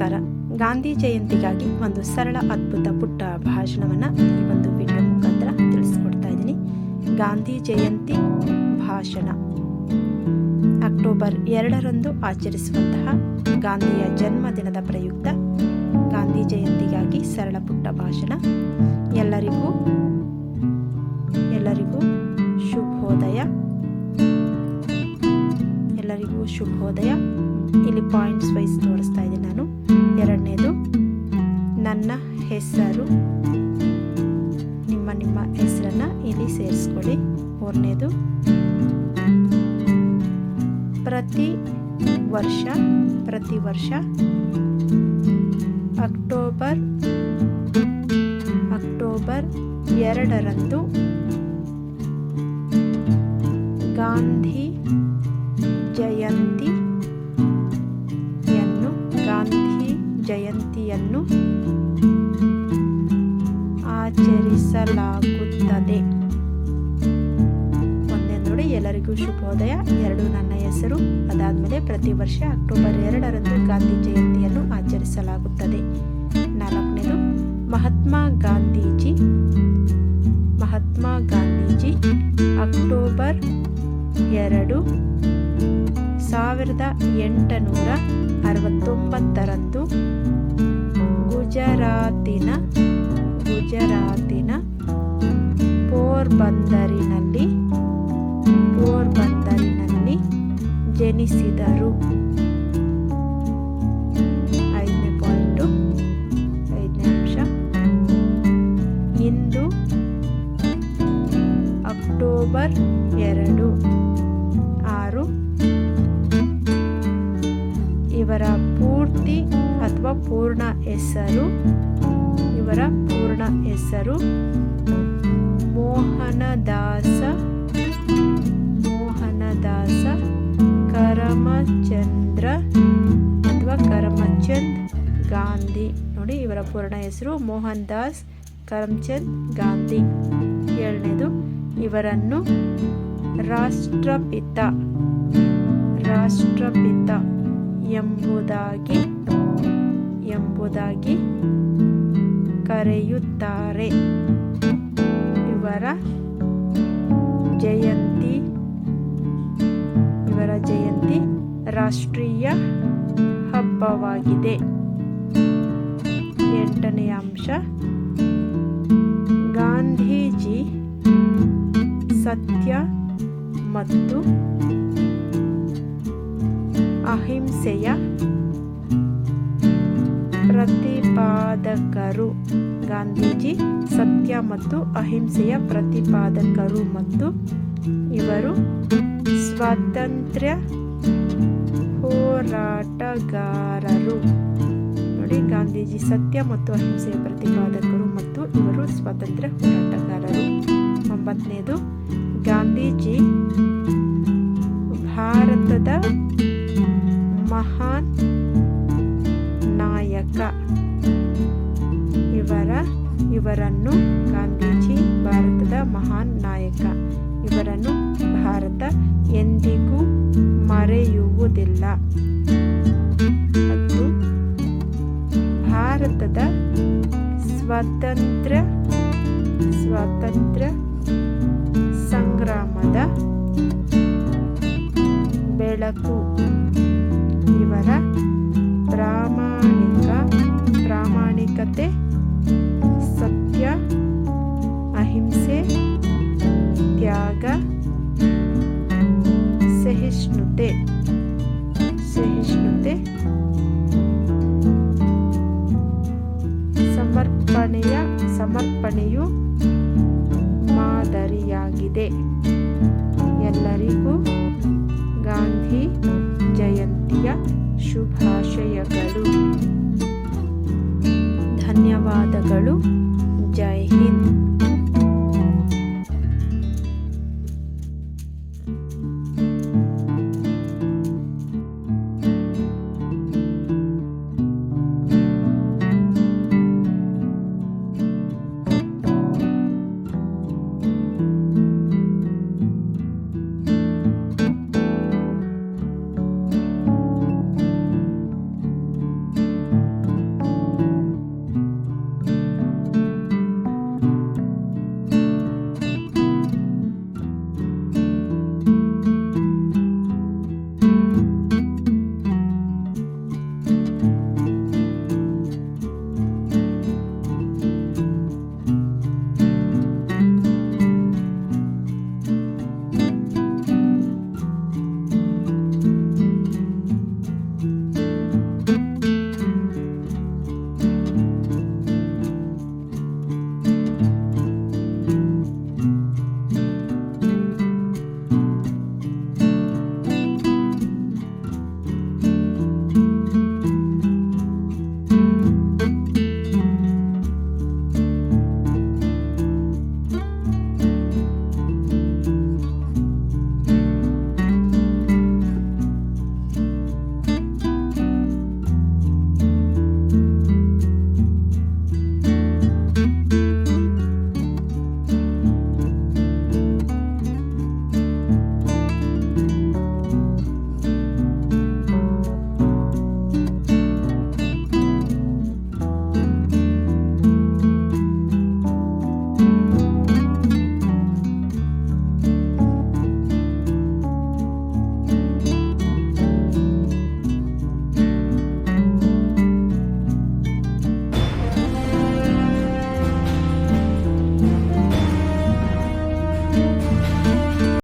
ನಮಸ್ಕಾರ. ಗಾಂಧಿ ಜಯಂತಿಗಾಗಿ ಒಂದು ಸರಳ ಅದ್ಭುತ ಪುಟ್ಟ ಭಾಷಣವನ್ನು ಈ ಒಂದು ವಿಡಿಯೋ ಮುಖಾಂತರ ತಿಳಿಸ್ಕೊಡ್ತಾ ಇದ್ದೀನಿ. ಗಾಂಧಿ ಜಯಂತಿ ಭಾಷಣ. ಅಕ್ಟೋಬರ್ ಎರಡರಂದು ಆಚರಿಸುವಂತಹ ಗಾಂಧಿಯ ಜನ್ಮದಿನದ ಪ್ರಯುಕ್ತ ಗಾಂಧಿ ಜಯಂತಿಗಾಗಿ ಸರಳ ಪುಟ್ಟ ಭಾಷಣ. ಎಲ್ಲರಿಗೂ ಎಲ್ಲರಿಗೂ ಶುಭೋದಯ. ಎಲ್ಲರಿಗೂ ಶುಭೋದಯ. ಇಲ್ಲಿ ಪಾಯಿಂಟ್ಸ್ ವೈಸ್ ತೋರಿಸ್ತಾ ಇದ್ದೀನಿ ನಾನು. ಎರಡನೇದು, ನನ್ನ ಹೆಸರು. ನಿಮ್ಮ ನಿಮ್ಮ ಹೆಸರನ್ನು ಇಲ್ಲಿ ಸೇರಿಸ್ಕೊಳ್ಳಿ. ಮೂರನೇದು, ಪ್ರತಿ ವರ್ಷ ಪ್ರತಿ ವರ್ಷ ಅಕ್ಟೋಬರ್ ಅಕ್ಟೋಬರ್ ಎರಡರಂದು ಗಾಂಧಿ ಎರಡು ನನ್ನ ಹೆಸರು. ಅದಾದಮೇಲೆ ಪ್ರತಿ ವರ್ಷ ಅಕ್ಟೋಬರ್ ಎರಡರಂದು ಗಾಂಧಿ ಜಯಂತಿಯನ್ನು ಆಚರಿಸಲಾಗುತ್ತದೆ. ನಾಲ್ಕನೇದು, ಮಹಾತ್ಮ ಗಾಂಧೀಜಿ. ಮಹಾತ್ಮ ಗಾಂಧೀಜಿ ಅಕ್ಟೋಬರ್ ಎರಡು, ಸಾವಿರದ ಎಂಟುನೂರ ಅರವತ್ತೊಂಬತ್ತರಂದು ಗುಜರಾತಿನ ಗುಜರಾತಿನ ಪೋರ್ಬಂದರಿನಲ್ಲಿ ಪೋರ್ಬಂದರಿನಲ್ಲಿ ಜನಿಸಿದರು. ಐದನೇ ಪಾಯಿಂಟು ಐದನೇ ಅಂಶ. ಇಂದು ಅಕ್ಟೋಬರ್ ಎರಡು, ಆರು. ಇವರ ಪೂರ್ತಿ ಅಥವಾ ಪೂರ್ಣ ಹೆಸರು, ಇವರ ಪೂರ್ಣ ಹೆಸರು ಮೋಹನದಾಸ ಮೋಹನದಾಸ ಕರಮಚಂದ್ರ ಅಥವಾ ಕರಮಚಂದ್ ಗಾಂಧಿ. ನೋಡಿ, ಇವರ ಪೂರ್ಣ ಹೆಸರು ಮೋಹನ್ ದಾಸ್, ಕರಮ್ಚಂದ್ ಗಾಂಧಿ. ಏಳನೇದು, ಇವರನ್ನು ರಾಷ್ಟ್ರಪಿತ ರಾಷ್ಟ್ರಪಿತ ಎಂಬುದಾಗಿ ಎಂಬುದಾಗಿ ಕರೆಯುತ್ತಾರೆ. ಇವರ ಜಯಂತಿ. ಜಯಂತಿ ರಾಷ್ಟ್ರೀಯ ಹಬ್ಬವಾಗಿದೆ. ಎಂಟನೆಯ ಅಂಶ. ಗಾಂಧೀಜಿ ಸತ್ಯ ಮತ್ತು ಅಹಿಂಸೆಯ ಪ್ರತಿಪಾದಕರು. ಗಾಂಧೀಜಿ ಸತ್ಯ ಮತ್ತು ಅಹಿಂಸೆಯ ಪ್ರತಿಪಾದಕರು ಮತ್ತು ಇವರು ಸ್ವಾತಂತ್ರ್ಯ ಹೋರಾಟಗಾರರು. ನೋಡಿ, ಗಾಂಧೀಜಿ ಸತ್ಯ ಮತ್ತು ಅಹಿಂಸೆಯ ಪ್ರತಿಪಾದಕರು ಮತ್ತು ಇವರು ಸ್ವಾತಂತ್ರ್ಯ ಹೋರಾಟಗಾರರು. ಒಂಬತ್ತನೇದು, ಗಾಂಧೀಜಿ ಭಾರತದ ಮಹಾನ್ ನಾಯಕ. ಇವರ, ಇವರನ್ನು ಗಾಂಧೀಜಿ ಭಾರತದ ಮಹಾನ್ ನಾಯಕ. ಇವರನ್ನು ಭಾರತ ಎಂದಿಗೂ ಮರೆಯುವುದಿಲ್ಲ. ಮತ್ತು ಭಾರತದ ಸ್ವಾತಂತ್ರ್ಯ ಸ್ವಾತಂತ್ರ್ಯ ಸಂಗ್ರಾಮದ ಬೆಳಕು. ಇದು ಮಾದರಿಯಾಗಿದೆ. ಎಲ್ಲರಿಗೂ ಗಾಂಧಿ ಜಯಂತಿಯ ಶುಭಾಶಯಗಳು. ಧನ್ಯವಾದಗಳು. ಜೈ ಹಿಂದ್.